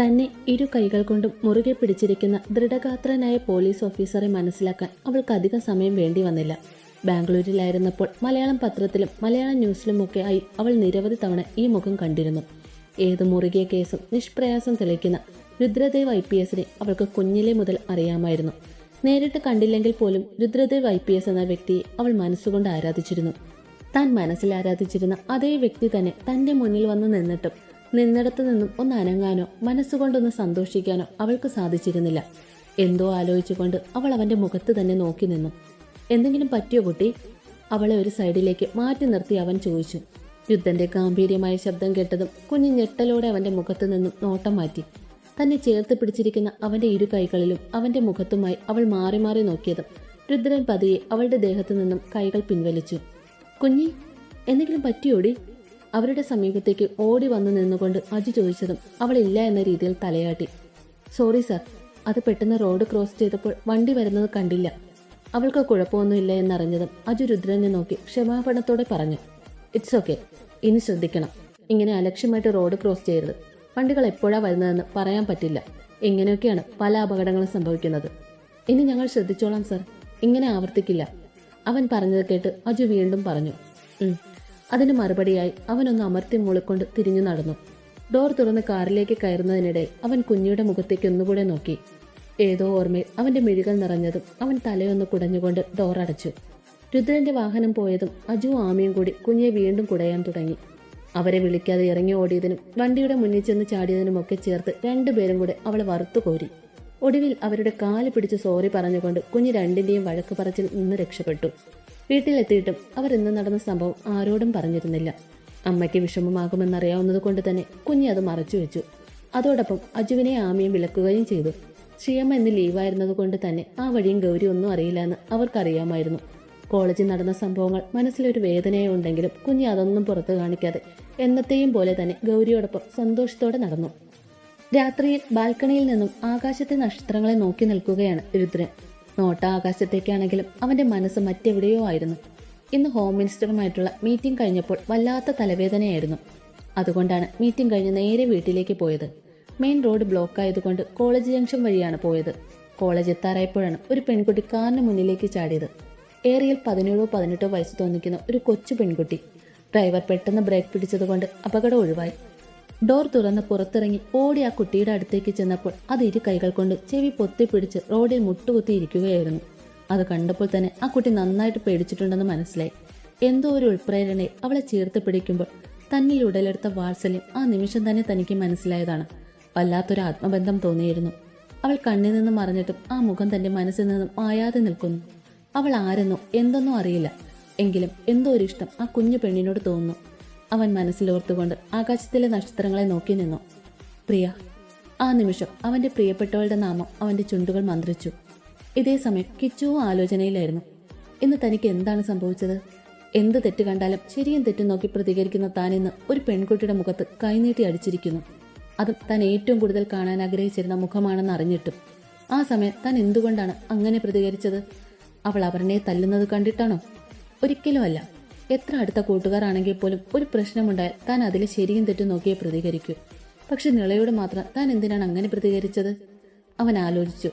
തന്നെ ഇരു കൈകൾ കൊണ്ടും മുറുകെ പിടിച്ചിരിക്കുന്ന ദൃഢഗാത്രനായ പോലീസ് ഓഫീസറെ മനസ്സിലാക്കാൻ അവൾക്ക് അധികം സമയം വേണ്ടി വന്നില്ല. ബാംഗ്ലൂരിലായിരുന്നപ്പോൾ മലയാളം പത്രത്തിലും മലയാളം ന്യൂസിലുമൊക്കെ ആയി അവൾ നിരവധി തവണ ഈ മുഖം കണ്ടിരുന്നു. ഏത് മുറുകിയ കേസും നിഷ്പ്രയാസം തെളിയിക്കുന്ന രുദ്രദേവ് ഐ പി എസിനെ അവൾക്ക് കുഞ്ഞിലെ മുതൽ അറിയാമായിരുന്നു. നേരിട്ട് കണ്ടില്ലെങ്കിൽ പോലും രുദ്രദേവ് ഐ പി എസ് എന്ന വ്യക്തിയെ അവൾ മനസ്സുകൊണ്ട് ആരാധിച്ചിരുന്നു. താൻ മനസ്സിൽ ആരാധിച്ചിരുന്ന അതേ വ്യക്തി തന്നെ തന്റെ മുന്നിൽ വന്ന് നിന്നിട്ടും നിന്നിടത്തു നിന്നും ഒന്ന് അനങ്ങാനോ മനസ്സുകൊണ്ടൊന്ന് സന്തോഷിക്കാനോ അവൾക്ക് സാധിച്ചിരുന്നില്ല. എന്തോ ആലോചിച്ചുകൊണ്ട് അവൾ അവന്റെ മുഖത്ത് തന്നെ നോക്കി നിന്നു. എന്തെങ്കിലും പറ്റിയോ കുട്ടി? അവളെ ഒരു സൈഡിലേക്ക് മാറ്റി നിർത്തി അവൻ ചോദിച്ചു. യുദ്ധന്റെ ഗാംഭീര്യമായ ശബ്ദം കേട്ടതും കുഞ്ഞു ഞെട്ടലോടെ അവന്റെ മുഖത്ത് നിന്നും നോട്ടം മാറ്റി. തന്നെ ചേർത്ത് പിടിച്ചിരിക്കുന്ന അവന്റെ ഇരു കൈകളിലും അവന്റെ മുഖത്തുമായി അവൾ മാറി മാറി നോക്കിയതും രുദ്രൻ പതിയെ അവളുടെ ദേഹത്തു നിന്നും കൈകൾ പിൻവലിച്ചു. കുഞ്ഞി എന്തെങ്കിലും പറ്റിയോടി? അവരുടെ സമീപത്തേക്ക് ഓടി വന്നു നിന്നുകൊണ്ട് അജു ചോദിച്ചതും അവൾ ഇല്ല എന്ന രീതിയിൽ തലയാട്ടി. സോറി സർ അത് പെട്ടെന്ന് റോഡ് ക്രോസ് ചെയ്തപ്പോൾ വണ്ടി വരുന്നത് കണ്ടില്ല. അവൾക്ക് കുഴപ്പമൊന്നുമില്ല എന്നറിഞ്ഞതും അജു രുദ്രനെ നോക്കി ക്ഷമാപണത്തോടെ പറഞ്ഞു. ഇറ്റ്സ് ഓക്കെ ഇനി ശ്രദ്ധിക്കണം. ഇങ്ങനെ അലക്ഷ്യമായിട്ട് റോഡ് ക്രോസ് ചെയ്യരുത്. വണ്ടികൾ എപ്പോഴാ വരുന്നതെന്ന് പറയാൻ പറ്റില്ല. ഇങ്ങനെയൊക്കെയാണ് പല അപകടങ്ങളും സംഭവിക്കുന്നത്. ഇനി ഞങ്ങൾ ശ്രദ്ധിച്ചോളാം സർ ഇങ്ങനെ ആവർത്തിക്കില്ല. അവൻ പറഞ്ഞത് കേട്ട് അജു വീണ്ടും പറഞ്ഞു. അതിന് മറുപടിയായി അവനൊന്ന് അമർത്തി മൂളിക്കൊണ്ട് തിരിഞ്ഞു നടന്നു. ഡോർ തുറന്ന് കാറിലേക്ക് കയറുന്നതിനിടെ അവൻ കുഞ്ഞിയുടെ മുഖത്തേക്ക് ഒന്നുകൂടെ നോക്കി. ഏതോ ഓർമ്മയിൽ അവന്റെ മിഴികൾ നിറഞ്ഞതും അവൻ തലയൊന്ന് കുടഞ്ഞുകൊണ്ട് ഡോർ അടച്ചു. രുദ്രന്റെ വാഹനം പോയതും അജു ആമയും കൂടി കുഞ്ഞെ വീണ്ടും കുടയാൻ തുടങ്ങി. അവരെ വിളിക്കാതെ ഇറങ്ങി ഓടിയതിനും വണ്ടിയുടെ മുന്നിൽ ചെന്ന് ചാടിയതിനുമൊക്കെ ചേർത്ത് രണ്ടുപേരും കൂടെ അവളെ വറുത്തു കോരി. ഒടുവിൽ അവരുടെ കാൽ പിടിച്ച് സോറി പറഞ്ഞുകൊണ്ട് കുഞ്ഞ് രണ്ടിന്റെയും വഴക്ക് പറച്ചിൽ നിന്ന് രക്ഷപ്പെട്ടു. വീട്ടിലെത്തിയിട്ടും അവർ ഇന്ന് നടന്ന സംഭവം ആരോടും പറഞ്ഞിരുന്നില്ല. അമ്മയ്ക്ക് വിഷമമാകുമെന്നറിയാവുന്നത് കൊണ്ട് തന്നെ കുഞ്ഞി അത് മറച്ചു വെച്ചു. അതോടൊപ്പം അജുവിനെ ആമയും വിലക്കുകയും ചെയ്തു. ശ്രീയമ്മ ഇന്ന് ലീവായിരുന്നത് കൊണ്ട് തന്നെ ആ വഴിയും ഗൗരി ഒന്നും അറിയില്ല എന്ന് അവർക്കറിയാമായിരുന്നു. കോളേജിൽ നടന്ന സംഭവങ്ങൾ മനസ്സിലൊരു വേദനയുണ്ടെങ്കിലും കുഞ്ഞ് അതൊന്നും പുറത്തു കാണിക്കാതെ എന്നത്തെയും പോലെ തന്നെ ഗൗരിയോടൊപ്പം സന്തോഷത്തോടെ നടന്നു. രാത്രിയിൽ ബാൽക്കണിയിൽ നിന്നും ആകാശത്തെ നക്ഷത്രങ്ങളെ നോക്കി നിൽക്കുകയാണ് രുദ്രൻ. നോട്ട ആകാശത്തേക്കാണെങ്കിലും അവന്റെ മനസ്സ് മറ്റെവിടെയോ ആയിരുന്നു. ഇന്ന് ഹോം മിനിസ്റ്ററുമായിട്ടുള്ള മീറ്റിംഗ് കഴിഞ്ഞപ്പോൾ വല്ലാത്ത തലവേദനയായിരുന്നു. അതുകൊണ്ടാണ് മീറ്റിംഗ് കഴിഞ്ഞ് നേരെ വീട്ടിലേക്ക് പോയത്. മെയിൻ റോഡ് ബ്ലോക്ക് ആയതുകൊണ്ട് കോളേജ് ജംഗ്ഷൻ വഴിയാണ് പോയത്. കോളേജ് എത്താറായപ്പോഴാണ് ഒരു പെൺകുട്ടി കാറിന് മുന്നിലേക്ക് ചാടിയത്. ഏറിയൽ പതിനേഴോ പതിനെട്ടോ വയസ്സ് തോന്നിക്കുന്ന ഒരു കൊച്ചു പെൺകുട്ടി. ഡ്രൈവർ പെട്ടെന്ന് ബ്രേക്ക് പിടിച്ചതുകൊണ്ട് അപകടം ഒഴിവായി. ഡോർ തുറന്ന് പുറത്തിറങ്ങി ഓടി ആ കുട്ടിയുടെ അടുത്തേക്ക് ചെന്നപ്പോൾ അത് ഇരു കൈകൾ കൊണ്ട് ചെവി പൊത്തിപ്പിടിച്ച് റോഡിൽ മുട്ടുകുത്തി ഇരിക്കുകയായിരുന്നു. അത് കണ്ടപ്പോൾ തന്നെ ആ കുട്ടി നന്നായിട്ട് പേടിച്ചിട്ടുണ്ടെന്ന് മനസ്സിലായി. എന്തോ ഒരു ഉൾപ്രേരണയെ അവളെ ചേർത്ത് പിടിക്കുമ്പോൾ തന്നിൽ ഉടലെടുത്ത വാത്സല്യം ആ നിമിഷം തന്നെ തനിക്ക് മനസ്സിലായതാണ്. വല്ലാത്തൊരു ആത്മബന്ധം തോന്നിയിരുന്നു. അവൾ കണ്ണിൽ നിന്ന് മറിഞ്ഞിട്ടും ആ മുഖം തന്റെ മനസ്സിൽ നിന്നും മായാതെ നിൽക്കുന്നു. അവൾ ആരെന്നോ എന്തെന്നോ അറിയില്ല. എങ്കിലും എന്തോ ഒരു ഇഷ്ടം ആ കുഞ്ഞു പെണ്ണിനോട് തോന്നുന്നു. അവൻ മനസ്സിലോർത്തുകൊണ്ട് ആകാശത്തിലെ നക്ഷത്രങ്ങളെ നോക്കി നിന്നു. പ്രിയ ആ നിമിഷം അവന്റെ പ്രിയപ്പെട്ടവളുടെ നാമം അവന്റെ ചുണ്ടുകൾ മന്ത്രിച്ചു. ഇതേ സമയം കിച്ചു ആലോചനയിലായിരുന്നു. ഇന്ന് തനിക്ക് എന്താണ് സംഭവിച്ചത്? എന്ത് തെറ്റ് കണ്ടാലും ശരിയും തെറ്റും നോക്കി പ്രതികരിക്കുന്ന താൻ ഇന്ന് ഒരു പെൺകുട്ടിയുടെ മുഖത്ത് കൈനീട്ടി അടിച്ചിരിക്കുന്നു. അത് താൻ ഏറ്റവും കൂടുതൽ കാണാൻ ആഗ്രഹിച്ചിരുന്ന മുഖമാണെന്ന് അറിഞ്ഞിട്ടും. ആ സമയം താൻ എന്തുകൊണ്ടാണ് അങ്ങനെ പ്രതികരിച്ചത്? അവൾ അപർണയെ തല്ലുന്നത് കണ്ടിട്ടാണോ? ഒരിക്കലുമല്ല. എത്ര അടുത്ത കൂട്ടുകാരാണെങ്കിൽ പോലും ഒരു പ്രശ്നമുണ്ടായാൽ താൻ അതിൽ ശരിയും തെറ്റും നോക്കിയേ പ്രതികരിക്കൂ. പക്ഷെ നിളയോട് മാത്രം താൻ എന്തിനാണ് അങ്ങനെ പ്രതികരിച്ചത്? അവൻ ആലോചിച്ചു.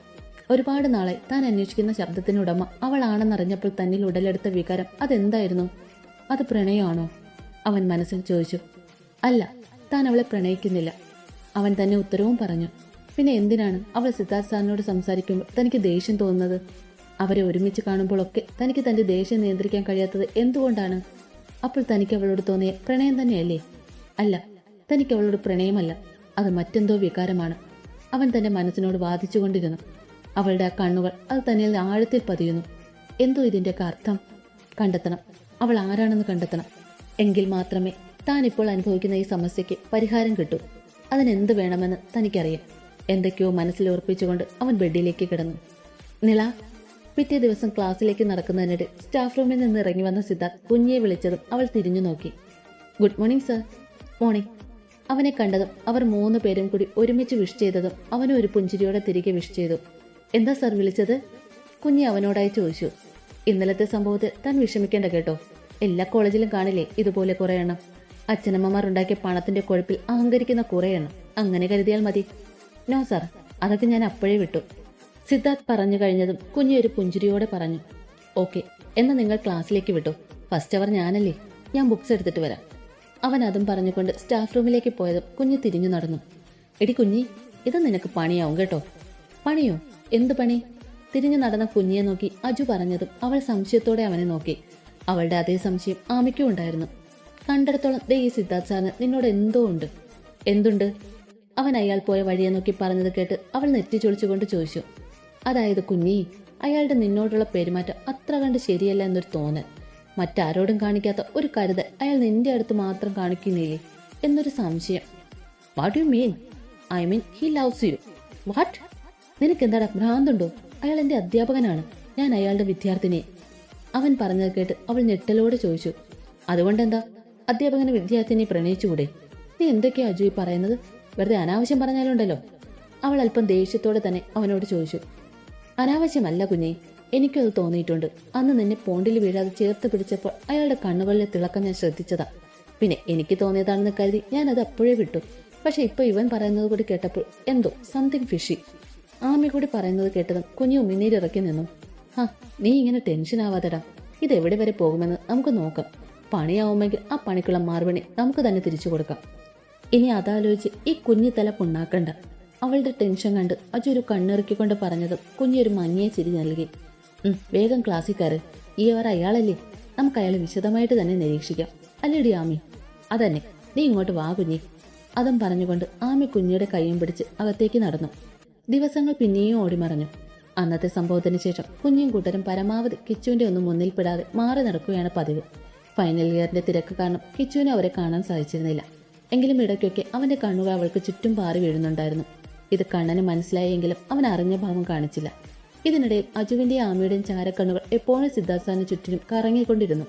ഒരുപാട് നാളെ താൻ അന്വേഷിക്കുന്ന ശബ്ദത്തിനുടമ അവളാണെന്നറിഞ്ഞപ്പോൾ തന്നിൽ ഉടലെടുത്ത വികാരം അതെന്തായിരുന്നു? അത് പ്രണയമാണോ? അവൻ മനസ്സിൽ ചോദിച്ചു. അല്ല താൻ അവളെ പ്രണയിക്കുന്നില്ല. അവൻ തന്നെ ഉത്തരവും പറഞ്ഞു. പിന്നെ എന്തിനാണ് അവൾ സിദ്ധാർത്ഥ് സാറിനോട് സംസാരിക്കുമ്പോൾ തനിക്ക് ദേഷ്യം തോന്നുന്നത്? അവരെ ഒരുമിച്ച് കാണുമ്പോഴൊക്കെ തനിക്ക് തന്റെ ദേഷ്യം നിയന്ത്രിക്കാൻ കഴിയാത്തത് എന്തുകൊണ്ടാണ്? അപ്പോൾ തനിക്ക് അവളോട് തോന്നിയ പ്രണയം തന്നെയല്ലേ? അല്ല തനിക്ക് അവളോട് പ്രണയമല്ല. അത് മറ്റെന്തോ വികാരമാണ്. അവൻ തന്റെ മനസ്സിനോട് വാദിച്ചുകൊണ്ടിരുന്നു. അവളുടെ ആ കണ്ണുകൾ അത് തന്നിൽ ആഴത്തിൽ പതിയുന്നു. എന്തോ ഇതിന്റെയൊക്കെ അർത്ഥം? കണ്ടെത്തണം. അവൾ ആരാണെന്ന് കണ്ടെത്തണം. എങ്കിൽ മാത്രമേ താൻ ഇപ്പോൾ അനുഭവിക്കുന്ന ഈ സമസ്യയ്ക്ക് പരിഹാരം കിട്ടൂ. അതിനെന്ത് വേണമെന്ന് തനിക്കറിയാം. എന്തൊക്കെയോ മനസ്സിൽ ഉറപ്പിച്ചുകൊണ്ട് അവൻ ബെഡിലേക്ക് കിടന്നു. നിള പിറ്റേ ദിവസം ക്ലാസ്സിലേക്ക് നടക്കുന്നതിനിടെ സ്റ്റാഫ് റൂമിൽ നിന്ന് ഇറങ്ങി വന്ന സിദ്ധാർത്ഥ് കുഞ്ഞിയെ വിളിച്ചതും അവൾ തിരിഞ്ഞു നോക്കി. Good morning sir. മോർണിംഗ്. അവനെ കണ്ടതും അവർ മൂന്ന് പേരും കൂടി ഒരുമിച്ച് വിഷ് ചെയ്തതും അവനും ഒരു പുഞ്ചിരിയോടെ തിരികെ വിഷ് ചെയ്തു. എന്താ സർ വിളിച്ചത്? കുഞ്ഞി അവനോടായി ചോദിച്ചു. ഇന്നലത്തെ സംഭവത്തിൽ താൻ വിഷമിക്കേണ്ട കേട്ടോ. എല്ലാ കോളേജിലും കാണില്ലേ ഇതുപോലെ കുറെ എണ്ണം. അച്ഛനമ്മമാർ ഉണ്ടാക്കിയ പണത്തിന്റെ കൊഴുപ്പിൽ അഹങ്കരിക്കുന്ന കുറെ എണ്ണം. അങ്ങനെ കരുതിയാൽ മതി. No sir. അതൊക്കെ ഞാൻ അപ്പോഴേ വിട്ടു. സിദ്ധാർത്ഥ് പറഞ്ഞു കഴിഞ്ഞതും കുഞ്ഞി ഒരു പുഞ്ചിരിയോടെ പറഞ്ഞു ഓക്കെ എന്നാൽ നിങ്ങൾ ക്ലാസ്സിലേക്ക് വിട്ടു? ഫസ്റ്റ് അവർ ഞാനല്ലേ. ഞാൻ ബുക്സ് എടുത്തിട്ട് വരാം. അവൻ അതും പറഞ്ഞുകൊണ്ട് സ്റ്റാഫ് റൂമിലേക്ക് പോയതും കുഞ്ഞ് തിരിഞ്ഞു നടന്നു. എടി കുഞ്ഞി ഇത് നിനക്ക് പണിയാവും കേട്ടോ. പണിയോ? എന്ത് പണി? തിരിഞ്ഞു നടന്ന കുഞ്ഞിയെ നോക്കി അജു പറഞ്ഞതും അവൾ സംശയത്തോടെ അവനെ നോക്കി. അവളുടെ അതേ സംശയം ആമയ്ക്കും ഉണ്ടായിരുന്നു. കണ്ടിടത്തോളം ദേ ഈ സിദ്ധാർത്ഥ് സാറിന് നിന്നോട് എന്തോ ഉണ്ട്. എന്തുണ്ട്? അവൻ അയാൾ പോയ വഴിയെ നോക്കി പറഞ്ഞത് കേട്ട് അവൾ നെറ്റി ചൊളിച്ചുകൊണ്ട് ചോദിച്ചു. അതായത് കുഞ്ഞി അയാളുടെ നിന്നോടുള്ള പെരുമാറ്റം അത്ര കണ്ട് ശരിയല്ല എന്നൊരു തോന്നൽ. മറ്റാരോടും കാണിക്കാത്ത ഒരു കരുതൽ അയാൾ നിന്റെ അടുത്ത് മാത്രം കാണിക്കുന്നില്ലേ എന്നൊരു സംശയം. What you mean I mean he loves you what നിനക്ക് എന്താടാ ഭ്രാന്തുണ്ടോ? അയാൾ എന്റെ അധ്യാപകനാണ്. ഞാൻ അയാളുടെ വിദ്യാർത്ഥിനി അവൻ പറഞ്ഞത് കേട്ട് അവൾ ഞെട്ടലോടെ ചോദിച്ചു. അതുകൊണ്ടെന്താ? അധ്യാപകന് വിദ്യാർത്ഥിനി പ്രണയിച്ചുകൂടെ? നീ എന്തൊക്കെയാ അജു പറയുന്നത്? വെറുതെ അനാവശ്യം പറഞ്ഞാലുണ്ടല്ലോ. അവൾ അല്പം ദേഷ്യത്തോടെ തന്നെ അവനോട് ചോദിച്ചു. അനാവശ്യമല്ല കുഞ്ഞി. എനിക്കത് തോന്നിയിട്ടുണ്ട്. അന്ന് നിന്നെ പോണ്ടിൽ വീഴാതെ ചേർത്ത് പിടിച്ചപ്പോൾ അയാളുടെ കണ്ണുകളിലെ തിളക്കം ഞാൻ ശ്രദ്ധിച്ചതാ. പിന്നെ എനിക്ക് തോന്നിയതാണെന്ന് കരുതി ഞാൻ അത് അപ്പോഴേ വിട്ടു. പക്ഷെ ഇപ്പൊ ഇവൻ പറയുന്നത് കൂടി കേട്ടപ്പോൾ എന്തോ സംതിങ് ഫിഷി ആമി കൂടി പറയുന്നത് കേട്ടതും കുഞ്ഞു മിന്നീരിറക്കി നിന്നു. ഹാ നീ ഇങ്ങനെ ടെൻഷൻ ആവാതെടാ. ഇത് എവിടെ വരെ പോകുമെന്ന് നമുക്ക് നോക്കാം. പണിയാവുമെങ്കിൽ ആ പണിക്കുള്ള മാർവിണി നമുക്ക് തന്നെ തിരിച്ചു കൊടുക്കാം. ഇനി അതാലോചിച്ച് ഈ കുഞ്ഞി തല പുണ്ണാക്കണ്ട. അവളുടെ ടെൻഷൻ കണ്ട് അജു ഒരു കണ്ണിറുക്കിക്കൊണ്ട് പറഞ്ഞത് കുഞ്ഞൊരു മങ്ങിയ ചിരി നൽകി. "ഉം, വേഗം ക്ലാസ്സിൽ കയറ്. ഈ അവർ അയാളല്ലേ? നമുക്ക് അയാളെ വിശദമായിട്ട് തന്നെ നിരീക്ഷിക്കാം. അല്ലേടി ആമി? അതന്നെ. നീ ഇങ്ങോട്ട് വാ കുഞ്ഞി. അതും പറഞ്ഞുകൊണ്ട് ആമി കുഞ്ഞിയുടെ കൈയും പിടിച്ച് അകത്തേക്ക് നടന്നു. ദിവസങ്ങൾ പിന്നെയും ഓടിമറഞ്ഞു. അന്നത്തെ സംഭവത്തിന് ശേഷം കുഞ്ഞും കൂട്ടരും പരമാവധി കിച്ചുവിന്റെ ഒന്നും മുന്നിൽപ്പെടാതെ മാറി നടക്കുകയാണ് പതിവ്. ഫൈനൽ ഇയറിന്റെ തിരക്ക് കാരണം കിച്ചുവിനെ അവരെ കാണാൻ സാധിച്ചിരുന്നില്ല. എങ്കിലും ഇടയ്ക്കൊക്കെ അവന്റെ കണ്ണുകൾ അവൾക്ക് ചുറ്റും പാറി വീഴുന്നുണ്ടായിരുന്നു. ഇത് കണ്ണന് മനസ്സിലായെങ്കിലും അവൻ അറിഞ്ഞ ഭാവം കാണിച്ചില്ല. ഇതിനിടയിൽ അജുവിന്റെയും ആമയുടെയും ചാരക്കണ്ണുകൾ എപ്പോഴും സിദ്ധാർത്ഥ സാറിന് ചുറ്റിനും കറങ്ങിക്കൊണ്ടിരുന്നു.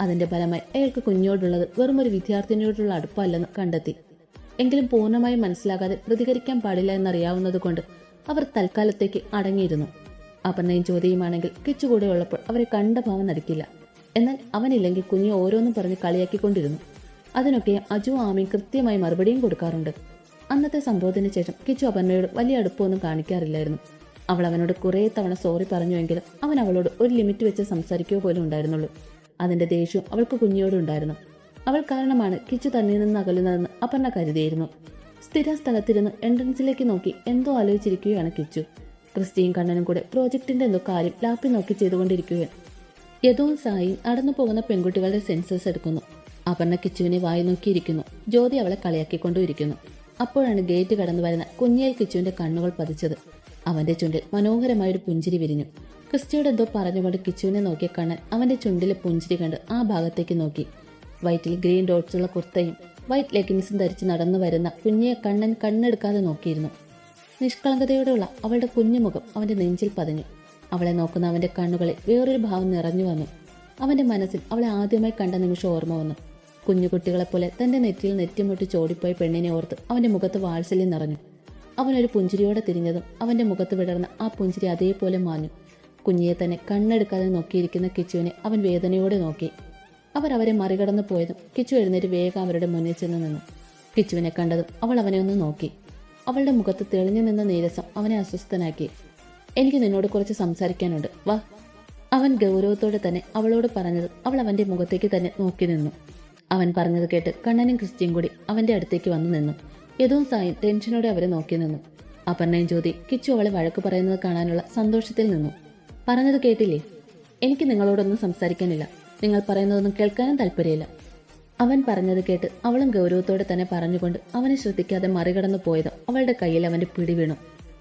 അതിന്റെ ഫലമായി അയാൾക്ക് കുഞ്ഞോടുള്ളത് വെറും ഒരു വിദ്യാർത്ഥിനിയോടുള്ള അടുപ്പമല്ലെന്ന് കണ്ടെത്തി. എങ്കിലും പൂർണമായും മനസ്സിലാകാതെ പ്രതികരിക്കാൻ പാടില്ല എന്നറിയാവുന്നതുകൊണ്ട് അവർ തൽക്കാലത്തേക്ക് അടങ്ങിയിരുന്നു. അപർണയും ജ്യോതിയുമാണെങ്കിൽ കിച്ചുകൂടെ ഉള്ളപ്പോൾ അവരെ കണ്ട ഭാവം നടിക്കില്ല. എന്നാൽ അവനില്ലെങ്കിൽ കുഞ്ഞ് ഓരോന്നും പറഞ്ഞ് കളിയാക്കിക്കൊണ്ടിരുന്നു. അതിനൊക്കെ അജു ആമയും കൃത്യമായി മറുപടിയും കൊടുക്കാറുണ്ട്. അന്നത്തെ സംഭവത്തിന് ശേഷം കിച്ചു അപർണയോട് വലിയ അടുപ്പമൊന്നും കാണിക്കാറില്ലായിരുന്നു. അവൾ അവനോട് കുറേ തവണ സോറി പറഞ്ഞുവെങ്കിലും അവൻ അവളോട് ഒരു ലിമിറ്റ് വെച്ച് സംസാരിക്കുക പോലും ഉണ്ടായിരുന്നുള്ളൂ. അതിന്റെ ദേഷ്യവും അവൾക്ക് കുഞ്ഞിയോടുണ്ടായിരുന്നു അവൾ കാരണമാണ് കിച്ചു തന്നിൽ നിന്ന് അകലുന്നതെന്ന് അപർണ കരുതിയിരുന്നു. സ്ഥിര സ്ഥലത്തിരുന്ന് എൻട്രൻസിലേക്ക് നോക്കി എന്തോ ആലോചിച്ചിരിക്കുകയാണ് കിച്ചു. ക്രിസ്റ്റിയും കണ്ണനും കൂടെ പ്രോജക്റ്റിന്റെ എന്തോ കാര്യം ലാപ്പിൽ നോക്കി ചെയ്തുകൊണ്ടിരിക്കുകയാണ്. യദുവും സായി നടന്നു പോകുന്ന പെൺകുട്ടികളുടെ സെൻസസ് എടുക്കുന്നു. അപർണ കിച്ചുവിനെ വായി നോക്കിയിരിക്കുന്നു. ജ്യോതി അവളെ കളിയാക്കിക്കൊണ്ടുമിരിക്കുന്നു അപ്പോഴാണ് ഗേറ്റ് കടന്നു വരുന്ന കുഞ്ഞേൽ കിച്ചുവിന്റെ കണ്ണുകൾ പതിച്ചത്. അവന്റെ ചുണ്ടിൽ മനോഹരമായ ഒരു പുഞ്ചിരി വിരിഞ്ഞു. ക്രിസ്റ്റിയോട് എന്തോ പറഞ്ഞുകൊണ്ട് കിച്ചുവിനെ നോക്കിയ കണ്ണൻ അവന്റെ ചുണ്ടിലെ പുഞ്ചിരി കണ്ട് ആ ഭാഗത്തേക്ക് നോക്കി. വൈറ്റിൽ ഗ്രീൻ ഡോട്ട്സുള്ള കുർത്തയും വൈറ്റ് ലെഗിൻസും ധരിച്ച് നടന്നു വരുന്ന കുഞ്ഞിയെ കണ്ണൻ കണ്ണെടുക്കാതെ നോക്കിയിരുന്നു. നിഷ്കളങ്കതയോടെയുള്ള അവളുടെ കുഞ്ഞുമുഖം അവന്റെ നെഞ്ചിൽ പതിഞ്ഞു. അവളെ നോക്കുന്ന അവന്റെ കണ്ണുകളിൽ വേറൊരു ഭാവം നിറഞ്ഞു വന്നു. അവന്റെ മനസ്സിൽ അവളെ ആദ്യമായി കണ്ട നിമിഷം ഓർമ്മ വന്നു. കുഞ്ഞുകുട്ടികളെപ്പോലെ തന്റെ നെറ്റിയിൽ നെറ്റിമുട്ടി ചോടിപ്പോയ പെണ്ണിനെ ഓർത്ത് അവന്റെ മുഖത്ത് വാത്സല്യം നിറഞ്ഞു. അവനൊരു പുഞ്ചിരിയോടെ തിരിഞ്ഞതും അവന്റെ മുഖത്ത് വിടർന്ന ആ പുഞ്ചിരി അതേപോലെ മാഞ്ഞു. കുഞ്ഞിയെ തന്നെ കണ്ണെടുക്കാതെ നോക്കിയിരിക്കുന്ന കിച്ചുവിനെ അവൻ വേദനയോടെ നോക്കി. അവർ അവരെ മറികടന്നു പോയതും കിച്ചു എഴുന്നേറ്റ് വേഗം അവരുടെ മുന്നിൽ ചെന്ന് നിന്നു. കിച്ചുവിനെ കണ്ടതും അവൾ അവനെ ഒന്ന് നോക്കി. അവളുടെ മുഖത്ത് തെളിഞ്ഞു നിന്ന നീരസം അവനെ അസ്വസ്ഥനാക്കി. എനിക്ക് നിന്നോട് കുറച്ച് സംസാരിക്കാനുണ്ട്. വാ. അവൻ ഗൗരവത്തോടെ തന്നെ അവളോട് പറഞ്ഞത് അവൾ അവന്റെ മുഖത്തേക്ക് തന്നെ നോക്കി നിന്നു. അവൻ പറഞ്ഞത് കേട്ട് കണ്ണനും ക്രിസ്റ്റിയും കൂടി അവന്റെ അടുത്തേക്ക് വന്നു നിന്നു. യദവും സായും ടെൻഷനോടെ അവരെ നോക്കി നിന്നു. അപർണയും ജ്യോതി കിച്ചു അവളെ വഴക്ക് പറയുന്നത് കാണാനുള്ള സന്തോഷത്തിൽ നിന്നു. പറഞ്ഞത് കേട്ടില്ലേ? എനിക്ക് നിങ്ങളോടൊന്നും സംസാരിക്കാനില്ല. നിങ്ങൾ പറയുന്നതൊന്നും കേൾക്കാനും താല്പര്യമില്ല. അവൻ പറഞ്ഞത് കേട്ട് അവളും ഗൗരവത്തോടെ തന്നെ പറഞ്ഞുകൊണ്ട് അവനെ ശ്രദ്ധിക്കാതെ മറികടന്നു പോയത് അവളുടെ കയ്യിൽ അവന്റെ പിടി വീണു.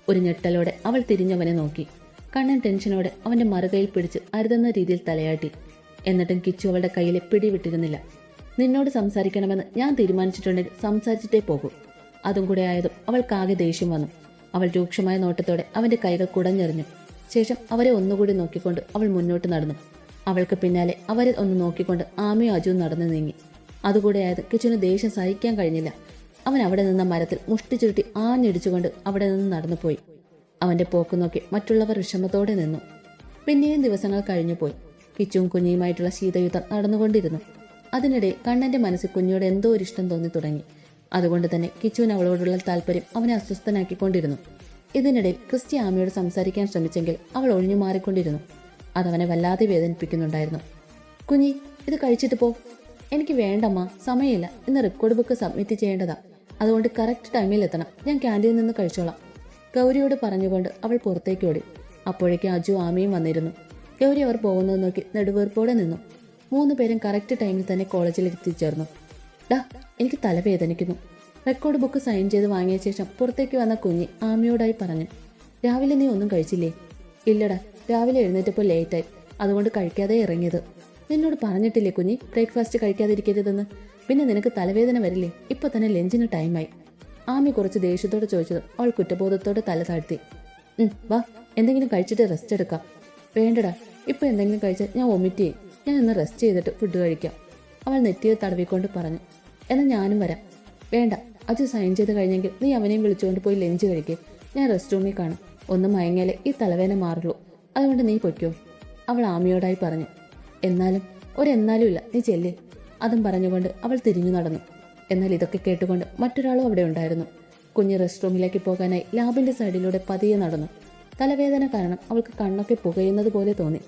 ഒരു ഞെട്ടലോടെ അവൾ തിരിഞ്ഞവനെ നോക്കി. കണ്ണൻ ടെൻഷനോടെ അവന്റെ മറുകയിൽ പിടിച്ച് അരുതെന്ന രീതിയിൽ തലയാട്ടി. എന്നിട്ടും കിച്ചു അവളുടെ കയ്യിലെ പിടി വിട്ടിരുന്നില്ല. നിന്നോട് സംസാരിക്കണമെന്ന് ഞാൻ തീരുമാനിച്ചിട്ടുണ്ടെങ്കിൽ സംസാരിച്ചിട്ടേ പോകൂ. അതും കൂടെ ആയതും അവൾക്കാകെ ദേഷ്യം വന്നു. അവൾ രൂക്ഷമായ നോട്ടത്തോടെ അവന്റെ കൈകൾ കുടഞ്ഞെറിഞ്ഞു. ശേഷം അവരെ ഒന്നുകൂടി നോക്കിക്കൊണ്ട് അവൾ മുന്നോട്ട് നടന്നു. അവൾക്ക് പിന്നാലെ അവരെ ഒന്ന് നോക്കിക്കൊണ്ട് ആമയും അജുവും നടന്നു നീങ്ങി. അതുകൂടെ ആയത് കിച്ചുവിന് ദേഷ്യം സഹിക്കാൻ കഴിഞ്ഞില്ല. അവൻ അവിടെ നിന്ന മരത്തിൽ മുഷ്ടി ചുരുട്ടി ആഞ്ഞിടിച്ചുകൊണ്ട് അവിടെ നിന്ന് നടന്നുപോയി അവന്റെ പോക്ക് നോക്കി മറ്റുള്ളവർ വിഷമത്തോടെ നിന്നു. പിന്നെയും ദിവസങ്ങൾ കഴിഞ്ഞുപോയി. കിച്ചും കുഞ്ഞിയുമായിട്ടുള്ള ശീതയുദ്ധം നടന്നുകൊണ്ടിരുന്നു. അതിനിടെ കണ്ണന്റെ മനസ്സിൽ കുഞ്ഞോട് എന്തോ ഒരു ഇഷ്ടം തോന്നി തുടങ്ങി. അതുകൊണ്ട് തന്നെ കിച്ചുവിന് അവളോടുള്ള താല്പര്യം അവനെ അസ്വസ്ഥനാക്കിക്കൊണ്ടിരുന്നു. ഇതിനിടയിൽ ക്രിസ്റ്റി ആമയോട് സംസാരിക്കാൻ ശ്രമിച്ചെങ്കിൽ അവൾ ഒഴിഞ്ഞു മാറിക്കൊണ്ടിരുന്നു. അതവനെ വല്ലാതെ വേദനിപ്പിക്കുന്നുണ്ടായിരുന്നു. കുഞ്ഞി ഇത് കഴിച്ചിട്ട് പോ. എനിക്ക് വേണ്ടമ്മ സമയമില്ല. ഇന്ന് റെക്കോർഡ് ബുക്ക് സബ്മിറ്റ് ചെയ്യേണ്ടതാ. അതുകൊണ്ട് കറക്റ്റ് ടൈമിൽ എത്തണം. ഞാൻ ക്യാന്റീനിൽ നിന്ന് കഴിച്ചോളാം. ഗൗരിയോട് പറഞ്ഞുകൊണ്ട് അവൾ പുറത്തേക്ക് ഓടി. അപ്പോഴേക്കും അജു ആമയും വന്നിരുന്നു. ഗൗരി അവർ പോകുന്നത് നോക്കി നെടുവീർപ്പോടെ നിന്നു. മൂന്ന് പേരും കറക്റ്റ് ടൈമിൽ തന്നെ കോളേജിൽ എത്തിച്ചേർന്നു. ഡാ എനിക്ക് തലവേദനിക്കുന്നു. റെക്കോർഡ് ബുക്ക് സൈൻ ചെയ്ത് വാങ്ങിയ ശേഷം പുറത്തേക്ക് വന്ന കുഞ്ഞി ആമിയോടായി പറഞ്ഞു രാവിലെ നീ ഒന്നും കഴിച്ചില്ലേ? ഇല്ലടാ രാവിലെ എഴുന്നേറ്റപ്പോൾ ലേറ്റായി അതുകൊണ്ട് കഴിക്കാതെ ഇറങ്ങിയത്. നിന്നോട് പറഞ്ഞിട്ടില്ലേ കുഞ്ഞി ബ്രേക്ക്ഫാസ്റ്റ് കഴിക്കാതിരിക്കരുതെന്ന്? പിന്നെ നിനക്ക് തലവേദന വരില്ലേ? ഇപ്പൊ തന്നെ ലഞ്ചിന് ടൈമായി ആമി കുറച്ച് ദേഷ്യത്തോടെ ചോദിച്ചത് അവൾ കുറ്റബോധത്തോടെ തല താഴ്ത്തി. "ഉം, വാ എന്തെങ്കിലും കഴിച്ചിട്ട് റെസ്റ്റ് എടുക്കാം. വേണ്ടടാ ഇപ്പൊ എന്തെങ്കിലും കഴിച്ചാൽ ഞാൻ വൊമിറ്റ് ചെയ്യും. ഞാൻ ഇന്ന് റെസ്റ്റ് ചെയ്തിട്ട് ഫുഡ് കഴിക്കാം. അവൾ നെറ്റിയെ തടവിക്കൊണ്ട് പറഞ്ഞു എന്നാൽ ഞാനും വരാം. വേണ്ട അജു സൈൻ ചെയ്ത് കഴിഞ്ഞെങ്കിൽ നീ അവനെയും വിളിച്ചുകൊണ്ട് പോയി ലഞ്ച് കഴിക്കേ. ഞാൻ റെസ്റ്റ് റൂമിൽ കാണും. ഒന്ന് മയങ്ങിയാലേ ഈ തലവേന മാറുള്ളൂ. അതുകൊണ്ട് നീ പൊയ്ക്കോ. അവൾ ആമിയോടായി പറഞ്ഞു എന്നാലും ഒരെന്നാലും ഇല്ല. നീ ചെല്ലേ. അതും പറഞ്ഞുകൊണ്ട് അവൾ തിരിഞ്ഞു നടന്നു. എന്നാൽ ഇതൊക്കെ കേട്ടുകൊണ്ട് മറ്റൊരാളും അവിടെ ഉണ്ടായിരുന്നു. കുഞ്ഞ് റെസ്റ്റ് റൂമിലേക്ക് പോകാനായി ലാബിന്റെ സൈഡിലൂടെ പതിയെ നടന്നു. തലവേദന കാരണം അവൾക്ക് കണ്ണൊക്കെ പുകയുന്നത് പോലെ തോന്നി.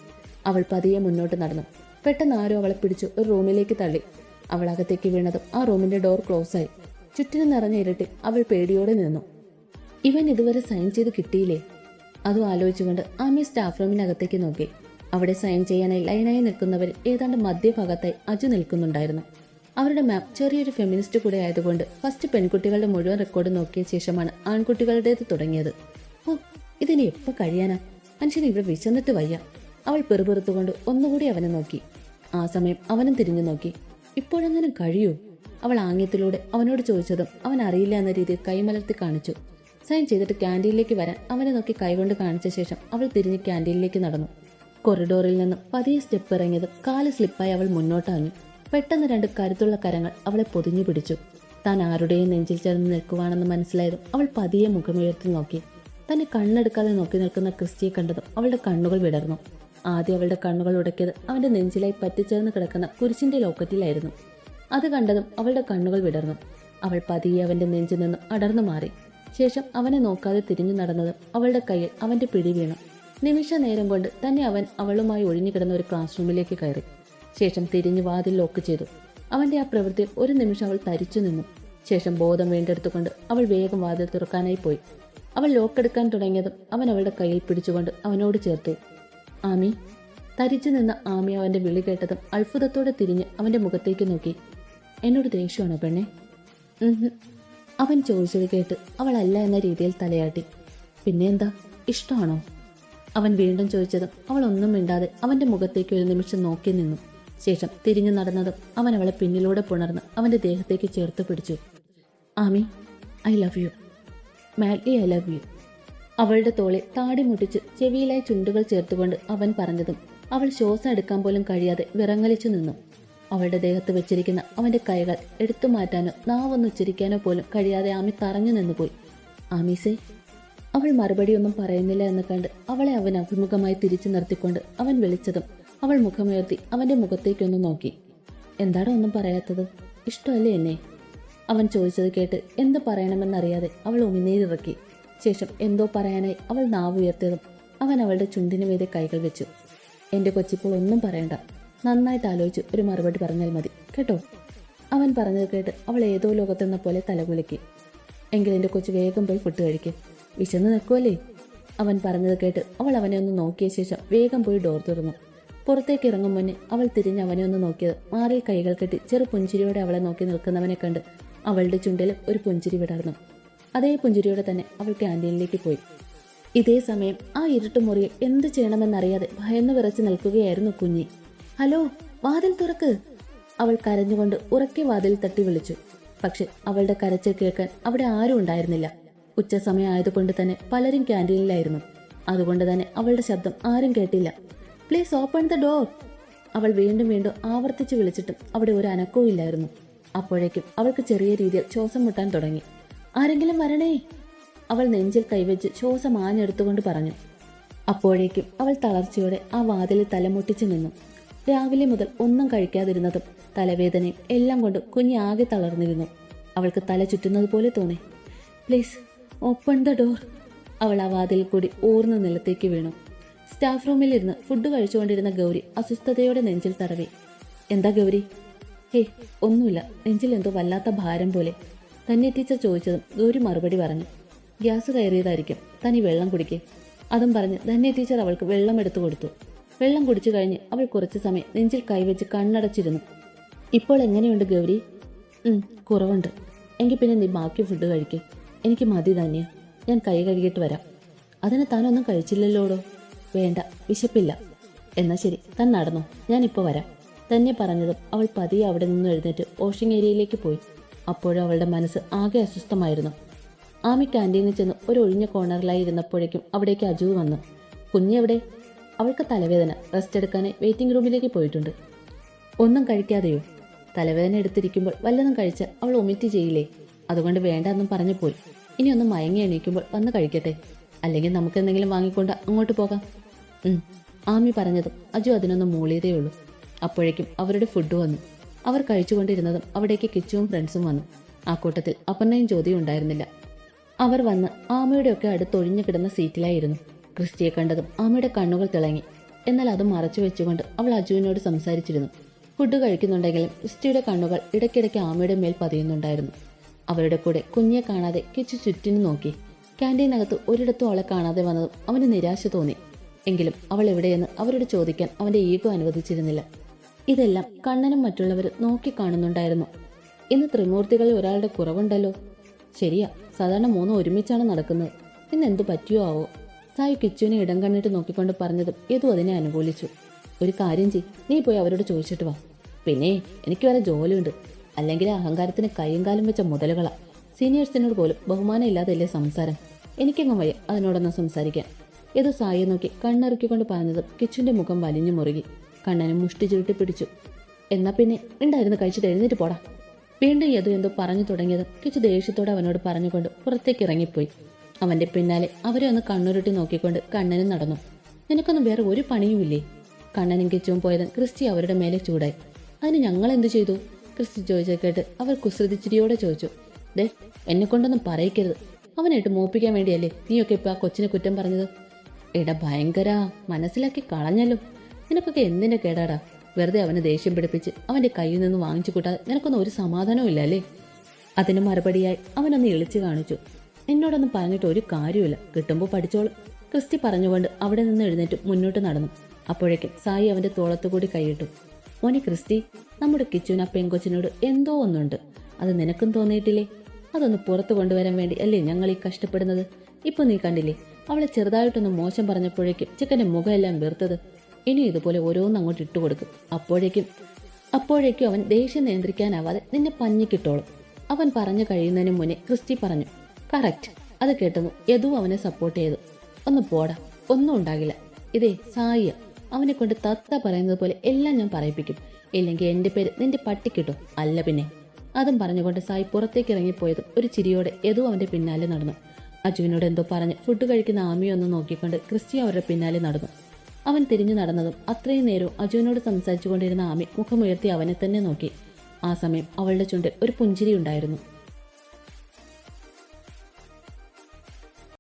അവൾ പതിയെ മുന്നോട്ട് നടന്നു. പെട്ടെന്ന് ആരോ അവളെ പിടിച്ചു. ഒരു റൂമിലേക്ക് തള്ളി. അവൾ അകത്തേക്ക് വീണതും ആ റൂമിന്റെ ഡോർ ക്ലോസ് ആയി ചുറ്റിനും നിറഞ്ഞ ഇരട്ടി അവൾ പേടിയോടെ നിന്നു. ഇവൻ ഇതുവരെ സൈൻ ചെയ്ത് കിട്ടിയില്ലേ? അതും ആലോചിച്ചുകൊണ്ട് ആമി സ്റ്റാഫ് റൂമിനകത്തേക്ക് നോക്കി. അവിടെ സൈൻ ചെയ്യാനായി ലൈനായി നിൽക്കുന്നവരിൽ ഏതാണ്ട് മധ്യഭാഗത്തായി അജു നിൽക്കുന്നുണ്ടായിരുന്നു. അവരുടെ മാപ്പ് ചെറിയൊരു ഫെമിനിസ്റ്റ് കൂടെ ആയതുകൊണ്ട് ഫസ്റ്റ് പെൺകുട്ടികളുടെ മുഴുവൻ റെക്കോർഡ് നോക്കിയ ശേഷമാണ് ആൺകുട്ടികളുടേത് തുടങ്ങിയത്. ഓ ഇതിനെ എപ്പോ കഴിയാനാ? മനുഷ്യന് ഇവിടെ വിശന്നിട്ട് വയ്യ. അവൾ പെറുപെറുത്തുകൊണ്ട് ഒന്നുകൂടി അവനെ നോക്കി. ആ സമയം അവനും തിരിഞ്ഞു നോക്കി. ഇപ്പോഴെങ്ങനെ കഴിയൂ? അവൾ ആംഗ്യത്തിലൂടെ അവനോട് ചോദിച്ചതും അവൻ അറിയില്ല എന്ന രീതിയിൽ കൈമലർത്തി കാണിച്ചു. സൈൻ ചെയ്തിട്ട് ക്യാന്റീനിലേക്ക് വരാൻ അവനെ നോക്കി കൈകൊണ്ട് കാണിച്ച ശേഷം അവൾ തിരിഞ്ഞ് ക്യാന്റീനിലേക്ക് നടന്നു. കൊറിഡോറിൽ നിന്നും പതിയെ സ്റ്റെപ്പ് ഇറങ്ങിയത് കാൽ സ്ലിപ്പായി അവൾ മുന്നോട്ടാഞ്ഞു പെട്ടെന്ന് രണ്ട് കരുത്തുള്ള കരങ്ങൾ അവളെ പൊതിഞ്ഞു പിടിച്ചു. താൻ ആരുടെയും നെഞ്ചിൽ ചേർന്ന് നിൽക്കുവാണെന്ന് മനസ്സിലായതും അവൾ പതിയെ മുഖമുയർത്തി നോക്കി. തന്നെ കണ്ണെടുക്കാതെ നോക്കി നിൽക്കുന്ന ക്രിസ്റ്റിയെ കണ്ടതും അവളുടെ കണ്ണുകൾ വിടർന്നു. ആദ്യം അവളുടെ കണ്ണുകൾ ഉടക്കിയത് അവന്റെ നെഞ്ചിലായി പറ്റിച്ചേർന്ന് കിടക്കുന്ന കുരിശിന്റെ ലോക്കറ്റിലായിരുന്നു. അത് കണ്ടതും അവളുടെ കണ്ണുകൾ വിടർന്നു. അവൾ പതിയെ അവന്റെ നെഞ്ചിൽ നിന്നും അടർന്നു മാറി. ശേഷം അവനെ നോക്കാതെ തിരിഞ്ഞു നടന്നതും അവളുടെ കയ്യിൽ അവന്റെ പിടി വീണു. നിമിഷ നേരം കൊണ്ട് തന്നെ അവൻ അവളുമായി ഒഴിഞ്ഞുകിടന്ന ഒരു ക്ലാസ് റൂമിലേക്ക് കയറി. ശേഷം തിരിഞ്ഞു വാതിൽ ലോക്ക് ചെയ്തു. അവന്റെ ആ പ്രവൃത്തി ഒരു നിമിഷം അവൾ തരിച്ചു നിന്നു. ശേഷം ബോധം വീണ്ടെടുത്തുകൊണ്ട് അവൾ വേഗം വാതിൽ തുറക്കാനായി പോയി. അവൾ ലോക്കെടുക്കാൻ തുടങ്ങിയതും അവൻ അവളുടെ കയ്യിൽ പിടിച്ചുകൊണ്ട് അവനോട് ചേർത്തു. ആമി. തരിച്ചു നിന്ന ആമി അവന്റെ വിളി കേട്ടതും അത്ഭുതത്തോടെ തിരിഞ്ഞ് അവന്റെ മുഖത്തേക്ക് നോക്കി. എന്നോട് ദേഷ്യമാണോ പെണ്ണെ? അവൻ ചോദിച്ചത് കേട്ട് അവളല്ല എന്ന രീതിയിൽ തലയാട്ടി. പിന്നെ എന്താ? ഇഷ്ടമാണോ? അവൻ വീണ്ടും ചോദിച്ചതും അവൾ ഒന്നും മിണ്ടാതെ അവന്റെ മുഖത്തേക്ക് ഒരു നിമിഷം നോക്കി നിന്നു. ശേഷം തിരിഞ്ഞു നടന്നതും അവൻ അവളെ പിന്നിലൂടെ പുണർന്ന് അവന്റെ ദേഹത്തേക്ക് ചേർത്ത് പിടിച്ചു. Aami I love you. Madly I love you. അവളുടെ തോളിൽ താടി മുട്ടിച്ച് ചെവിയിലായി ചുണ്ടുകൾ ചേർത്തുകൊണ്ട് അവൻ പറഞ്ഞതും അവൾ ശ്വാസം എടുക്കാൻ പോലും കഴിയാതെ വിറങ്ങലിച്ചു നിന്നു. അവളുടെ ദേഹത്ത് വെച്ചിരിക്കുന്ന അവന്റെ കൈകൾ എടുത്തു മാറ്റാനോ നാവൊന്ന് ഉച്ചരിക്കാനോ പോലും കഴിയാതെ ആമി തറഞ്ഞു നിന്നുപോയി. ആമീസേ അവൾ മറുപടിയൊന്നും പറയുന്നില്ല എന്ന് കണ്ട് അവളെ അവൻ അഭിമുഖമായി തിരിച്ചു നിർത്തിക്കൊണ്ട് അവൻ വിളിച്ചതും അവൾ മുഖമുയർത്തി അവന്റെ മുഖത്തേക്കൊന്ന് നോക്കി. എന്താണോ ഒന്നും പറയാത്തത്? ഇഷ്ടമല്ലേ എന്നെ? അവൻ ചോദിച്ചത് കേട്ട് എന്ത് പറയണമെന്നറിയാതെ അവൾ ഉമിനീരിറക്കി. ശേഷം എന്തോ പറയാനായി അവൾ നാവ് ഉയർത്തിയതും അവൻ അവളുടെ ചുണ്ടിനു മീതെ കൈകൾ വെച്ചു. എന്റെ കൊച്ചിപ്പോൾ ഒന്നും പറയണ്ട. നന്നായിട്ട് ആലോചിച്ച് ഒരു മറുപടി പറഞ്ഞാൽ മതി. കേട്ടോ? അവൻ പറഞ്ഞത് കേട്ട് അവൾ ഏതോ ലോകത്തെന്ന പോലെ തലകുലുക്കി എങ്കിൽ എന്റെ കൊച്ചു വേഗം പോയി ഫുഡ് കഴിക്കും. വിശന്ന് നിൽക്കുമല്ലേ അവൻ പറഞ്ഞത് കേട്ട് അവൾ അവനെ ഒന്ന് നോക്കിയ ശേഷം വേഗം പോയി ഡോർ തുറന്നു. പുറത്തേക്ക് ഇറങ്ങും മുന്നേ അവൾ തിരിഞ്ഞ് അവനെ ഒന്ന് നോക്കിയത്. മാറിൽ കൈകൾ കെട്ടി ചെറു പുഞ്ചിരിയോടെ അവളെ നോക്കി നിൽക്കുന്നവനെ കണ്ട് അവളുടെ ചുണ്ടിൽ ഒരു പുഞ്ചിരി വിടർന്നു. അതേ പുഞ്ചിരിയോടെ തന്നെ അവൾ ക്യാന്റീനിലേക്ക് പോയി. ഇതേ സമയം ആ ഇരുട്ട് ഇരുട്ടുമുറിയിൽ എന്ത് ചെയ്യണമെന്നറിയാതെ ഭയന്ന് വിറച്ച് നിൽക്കുകയായിരുന്നു കുഞ്ഞി. ഹലോ വാതിൽ തുറക്ക്. അവൾ കരഞ്ഞുകൊണ്ട് ഉറക്കെ വാതിൽ തട്ടി വിളിച്ചു. പക്ഷെ അവളുടെ കരച്ചിൽ കേൾക്കാൻ അവിടെ ആരും ഉണ്ടായിരുന്നില്ല. ഉച്ച സമയമായതുകൊണ്ട് തന്നെ പലരും ക്യാന്റീനിലായിരുന്നു. അതുകൊണ്ട് തന്നെ അവളുടെ ശബ്ദം ആരും കേട്ടില്ല. പ്ലീസ് ഓപ്പൺ ദ ഡോർ അവൾ വീണ്ടും വീണ്ടും ആവർത്തിച്ച് വിളിച്ചിട്ടും അവിടെ ഒരു അനക്കവും ഇല്ലായിരുന്നു. അപ്പോഴേക്കും അവൾക്ക് ചെറിയ രീതിയിൽ ശ്വാസം മുട്ടാൻ തുടങ്ങി. ആരെങ്കിലും വരണേ? അവൾ നെഞ്ചിൽ കൈവച്ച് ശ്വാസം ആഞ്ഞെടുത്തുകൊണ്ട് പറഞ്ഞു. അപ്പോഴേക്കും അവൾ തളർച്ചയോടെ ആ വാതിലിൽ തലമുട്ടിച്ചു നിന്നു. രാവിലെ മുതൽ ഒന്നും കഴിക്കാതിരുന്നതും തലവേദനയും എല്ലാം കൊണ്ട് കുഞ്ഞ് ആകെ തളർന്നിരുന്നു. അവൾക്ക് തല ചുറ്റുന്നത് പോലെ തോന്നി. Please open the door. അവൾ ആ വാതിൽ കൂടി ഊർന്ന നിലത്തേക്ക് വീണു. സ്റ്റാഫ് റൂമിലിരുന്ന് ഫുഡ് കഴിച്ചുകൊണ്ടിരുന്ന ഗൗരി അസ്വസ്ഥതയോടെ നെഞ്ചിൽ തടവി. എന്താ ഗൗരി? ഹേ ഒന്നുമില്ല. നെഞ്ചിൽ എന്തോ വല്ലാത്ത ഭാരം പോലെ. തന്നെ ടീച്ചർ ചോദിച്ചതും ഗൗരി മറുപടി പറഞ്ഞു ഗ്യാസ് കയറിയതായിരിക്കും. തനി വെള്ളം കുടിക്കേ. അതും പറഞ്ഞ് ധന്യ ടീച്ചർ അവൾക്ക് വെള്ളം എടുത്തു കൊടുത്തു. വെള്ളം കുടിച്ചു കഴിഞ്ഞ് അവൾ കുറച്ചു സമയം നെഞ്ചിൽ കൈവച്ച് കണ്ണടച്ചിരുന്നു. ഇപ്പോൾ എങ്ങനെയുണ്ട് ഗൗരി? കുറവുണ്ട്. എങ്കിൽ പിന്നെ നീ ബാക്കി ഫുഡ് കഴിക്കേ. എനിക്ക് മതി ധന്യ. ഞാൻ കൈ കഴുകിയിട്ട് വരാം. അതിന് താനൊന്നും കഴിച്ചില്ലല്ലോടോ? വേണ്ട വിശപ്പില്ല. എന്നാ ശരി താൻ നടന്നോ. ഞാനിപ്പോൾ വരാം. തന്നെ പറഞ്ഞതും അവൾ പതിയെ അവിടെ നിന്ന് എഴുന്നേറ്റ് വാഷിംഗ് ഏരിയയിലേക്ക് പോയി. അപ്പോഴും അവളുടെ മനസ്സ് ആകെ അസ്വസ്ഥമായിരുന്നു. ആമി ക്യാന്റീനിൽ ചെന്ന് ഒരു ഒഴിഞ്ഞ കോർണറിലായി ഇരുന്നപ്പോഴേക്കും അവിടേക്ക് അജു വന്നു. കുഞ്ഞെവിടെ അവൾക്ക് തലവേദന. റെസ്റ്റ് എടുക്കാനായി വെയിറ്റിംഗ് റൂമിലേക്ക് പോയിട്ടുണ്ട്. ഒന്നും കഴിക്കാതെയോ? തലവേദന എടുത്തിരിക്കുമ്പോൾ വല്ലതും കഴിച്ച് അവൾ ഒമിറ്റ് ചെയ്യില്ലേ? അതുകൊണ്ട് വേണ്ട എന്നും പറഞ്ഞു പോയി. ഇനി ഒന്ന് മയങ്ങി എണീക്കുമ്പോൾ വന്ന് കഴിക്കട്ടെ. അല്ലെങ്കിൽ നമുക്ക് എന്തെങ്കിലും വാങ്ങിക്കൊണ്ട് അങ്ങോട്ട് പോകാം. ആമി പറഞ്ഞതും അജു അതിനൊന്നും മൂളിയതേ ഉള്ളൂ അപ്പോഴേക്കും അവരുടെ ഫുഡ് വന്നു. അവർ കഴിച്ചുകൊണ്ടിരുന്നതും അവിടേക്ക് കിച്ചുവും ഫ്രണ്ട്സും വന്നു. ആ കൂട്ടത്തിൽ അപർണയും ജ്യോതിയും ഉണ്ടായിരുന്നില്ല. അവർ വന്ന് ആമയുടെയൊക്കെ അടുത്ത് അടുത്തൊഴിഞ്ഞു കിടന്ന സീറ്റിലായിരുന്നു. ക്രിസ്റ്റിയെ കണ്ടതും ആമയുടെ കണ്ണുകൾ തിളങ്ങി. എന്നാൽ അത് മറച്ചു വെച്ചുകൊണ്ട് അവൾ അജുവിനോട് സംസാരിച്ചിരുന്നു. ഫുഡ് കഴിക്കുന്നുണ്ടെങ്കിലും ക്രിസ്റ്റിയുടെ കണ്ണുകൾ ഇടയ്ക്കിടയ്ക്ക് ആമയുടെ മേൽ പതിയുന്നുണ്ടായിരുന്നു. അവരുടെ കൂടെ കുഞ്ഞെ കാണാതെ കിച്ചു ചുറ്റിനു നോക്കി. ക്യാന്റീനകത്ത് ഒരിടത്തും അവളെ കാണാതെ വന്നതും അവന് നിരാശ തോന്നി. എങ്കിലും അവൾ എവിടെയെന്ന് അവരോട് ചോദിക്കാൻ അവന്റെ ഈഗോ അനുവദിച്ചിരുന്നില്ല. ഇതെല്ലാം കണ്ണനും മറ്റുള്ളവർ നോക്കിക്കാണുന്നുണ്ടായിരുന്നു. ഇന്ന് ത്രിമൂർത്തികളിൽ ഒരാളുടെ കുറവുണ്ടല്ലോ. ശരിയാ സാധാരണ മൂന്ന് ഒരുമിച്ചാണ് നടക്കുന്നത്. ഇന്ന് എന്തു പറ്റിയോ ആവോ? സായി കിച്ചുവിനെ ഇടം കണ്ണിട്ട് നോക്കിക്കൊണ്ട് പറഞ്ഞതും ഏതു അതിനെ അനുകൂലിച്ചു. ഒരു കാര്യം ചെയ് നീ പോയി അവരോട് ചോദിച്ചിട്ട് വാ. പിന്നെ എനിക്ക് വരെ ജോലിയുണ്ട്. അല്ലെങ്കിൽ അഹങ്കാരത്തിന് കൈയും കാലും വെച്ച മുതലുകളാ. സീനിയേഴ്സിനോട് പോലും ബഹുമാനം ഇല്ലാതല്ലേ സംസാരം? എനിക്കെങ്ങും വയ്യ അതിനോടൊന്ന് സംസാരിക്കാൻ. ഏതോ സായിയെ നോക്കി കണ്ണിറുക്കിക്കൊണ്ട് പറഞ്ഞതും കിച്ചുവിന്റെ മുഖം വലിഞ്ഞു മുറുകി. കണ്ണനും മുഷ്ടി ചുരുട്ടി പിടിച്ചു. എന്നാ പിന്നെ ഉണ്ടായിരുന്നു കഴിച്ചിട്ട് എഴുന്നേറ്റ് പോടാ. വീണ്ടും യദു എന്തോ പറഞ്ഞു തുടങ്ങിയത് കിച്ചു ദേഷ്യത്തോടെ അവനോട് പറഞ്ഞുകൊണ്ട് പുറത്തേക്ക് ഇറങ്ങിപ്പോയി. അവന്റെ പിന്നാലെ അവരെ ഒന്ന് കണ്ണുരുട്ടി നോക്കിക്കൊണ്ട് കണ്ണനും നടന്നു. നിനക്കൊന്നും വേറെ ഒരു പണിയുമില്ലേ? കണ്ണനും കിച്ചുവും പോയത് ക്രിസ്റ്റി അവരുടെ മേലെ ചൂടായി. അതിന് ഞങ്ങൾ എന്തു ചെയ്തു? ക്രിസ്റ്റി ചോദിച്ചത് കേട്ട് അവർ കുസൃതിച്ചിരിയോടെ ചോദിച്ചു. ദേ എന്നെ കൊണ്ടൊന്നും പറയിക്കരുത്. അവനായിട്ട് മോപ്പിക്കാൻ വേണ്ടിയല്ലേ നീയൊക്കെ ഇപ്പൊ ആ കൊച്ചിനെ കുറ്റം പറഞ്ഞത്? എടാ ഭയങ്കര മനസ്സിലാക്കി കളഞ്ഞല്ലോ. നിനക്കൊക്കെ എന്തിന്റെ കേടാടാ? വെറുതെ അവനെ ദേഷ്യം പിടിപ്പിച്ച് അവന്റെ കയ്യിൽ നിന്ന് വാങ്ങിച്ചു കൂട്ടാൻ നിനക്കൊന്നും ഒരു സമാധാനവും ഇല്ല അല്ലേ? അതിന് മറുപടിയായി അവനൊന്ന് ഇളിച്ചു കാണിച്ചു. എന്നോടൊന്നും പറഞ്ഞിട്ട് ഒരു കാര്യമില്ല കിട്ടുമ്പോൾ പഠിച്ചോളൂ. ക്രിസ്റ്റി പറഞ്ഞുകൊണ്ട് അവിടെ നിന്ന് എഴുന്നേറ്റ് മുന്നോട്ട് നടന്നു. അപ്പോഴേക്കും സായി അവന്റെ തോളത്തുകൂടി കൈയിട്ടു. മോനെ ക്രിസ്റ്റി നമ്മുടെ കിച്ചുവിന് ആ പെങ്കൊച്ചിനോട് എന്തോ ഒന്നുണ്ട്. അത് നിനക്കും തോന്നിയിട്ടില്ലേ? അതൊന്ന് പുറത്തു കൊണ്ടുവരാൻ വേണ്ടി അല്ലേ ഞങ്ങൾ ഈ കഷ്ടപ്പെടുന്നത്? ഇപ്പൊ നീ കണ്ടില്ലേ? അവളെ ചെറുതായിട്ടൊന്ന് മോശം പറഞ്ഞപ്പോഴേക്കും ചിക്കന്റെ മുഖമെല്ലാം വീർത്തത് ഇനി ഇതുപോലെ ഓരോന്നും അങ്ങോട്ട് ഇട്ട് കൊടുക്കും. അപ്പോഴേക്കും അപ്പോഴേക്കും അവൻ ദേഷ്യം നിയന്ത്രിക്കാനാവാതെ നിന്നെ പഞ്ഞിക്കിട്ടോളും. അവൻ പറഞ്ഞു കഴിയുന്നതിന് മുന്നേ ക്രിസ്റ്റി പറഞ്ഞു കറക്റ്റ്. അത് കേട്ടെന്നു യദു അവനെ സപ്പോർട്ട് ചെയ്തു. ഒന്ന് പോടാ ഒന്നും ഉണ്ടാകില്ല. ഇതേ സായിയ അവനെ കൊണ്ട് തത്ത പറയുന്നത് പോലെ എല്ലാം ഞാൻ പറയിപ്പിക്കും. ഇല്ലെങ്കിൽ എന്റെ പേര് നിന്റെ പട്ടിക്കിട്ടും. അല്ല പിന്നെ. അതും പറഞ്ഞുകൊണ്ട് സായി പുറത്തേക്ക് ഇറങ്ങിപ്പോയതും ഒരു ചിരിയോടെ യദു അവന്റെ പിന്നാലെ നടന്നു. അജുവിനോട് എന്തോ പറഞ്ഞ് ഫുഡ് കഴിക്കുന്ന ആമിയൊന്ന് നോക്കിക്കൊണ്ട് ക്രിസ്റ്റി അവരുടെ പിന്നാലെ നടന്നു. അവൻ തിരിഞ്ഞു നടന്നതും അത്രയും നേരം അജുവിനോട് സംസാരിച്ചു കൊണ്ടിരുന്ന ആമി മുഖമുയർത്തി അവനെ തന്നെ നോക്കി. ആ സമയം അവളുടെ ചുണ്ടിൽ ഒരു പുഞ്ചിരി ഉണ്ടായിരുന്നു.